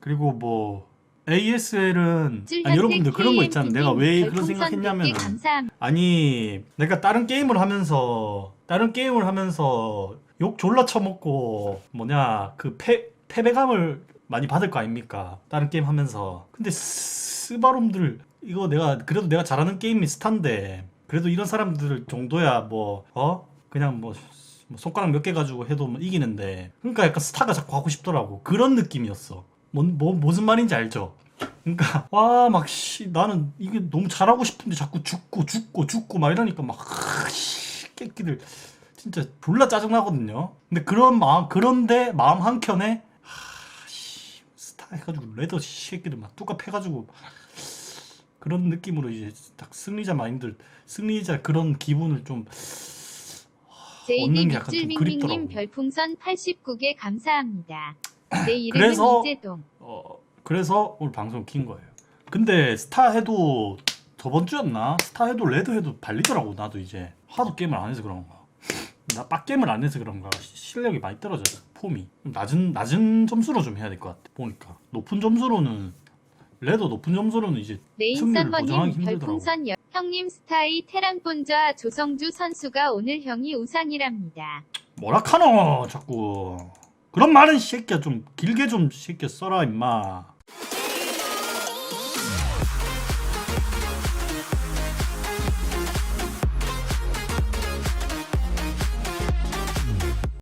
그리고 뭐 ASL은 아니 여러분들 그런 거 있잖아요. 내가 왜 그런 생각했냐면. 아니 내가 다른 게임을 하면서 다른 게임을 하면서 욕 졸라 쳐먹고 뭐냐 그 패, 패배감을 많이 받을 거 아닙니까? 다른 게임 하면서. 근데 스바롬들 이거 내가 그래도 내가 잘하는 게임이 스타인데 그래도 이런 사람들 정도야 뭐 어? 그냥 뭐, 뭐 손가락 몇 개 가지고 해도 뭐 이기는데. 그러니까 약간 스타가 자꾸 하고 싶더라고. 그런 느낌이었어 뭐, 뭐 무슨 말인지 알죠 그러니까 와막 씨 나는 이게 너무 잘하고 싶은데 자꾸 죽고 죽고 죽고 막 이러니까 막씨 깨끼들 진짜 졸라 짜증 나거든요. 근데 그런 마음 그런데 마음 한 켠에 하씨 스타 해가지고 레더 새끼들 막 뚜껑 해가지고 그런 느낌으로 이제 딱 승리자 마인드 승리자 그런 기분을 좀 JD 얻는 게 약간 좀 밑줄밍밍님 그립더라고. 별풍선 89개 감사합니다. 내 이름은 그래서- 이재동. 어 그래서 오늘 방송 킨 거예요. 근데 스타 해도 저번 주였나 스타 해도 레드 해도 발리더라고 나도 이제 하도 게임을 안 해서 그런가. 나 빡게임을 안 해서 그런가 시- 실력이 많이 떨어졌어 폼이 낮은 낮은 점수로 좀 해야 될 것 같아 보니까 높은 점수로는 레더 높은 점수로는 이제 메인 승리를 보장하기 썸머님 힘들더라고. 별풍선 여... 형님 스타이 테랑본좌 조성주 선수가 오늘 형이 우상이랍니다. 뭐라 카노 자꾸 그런 말은 이 새끼야 좀 길게 좀 새끼야 써라 임마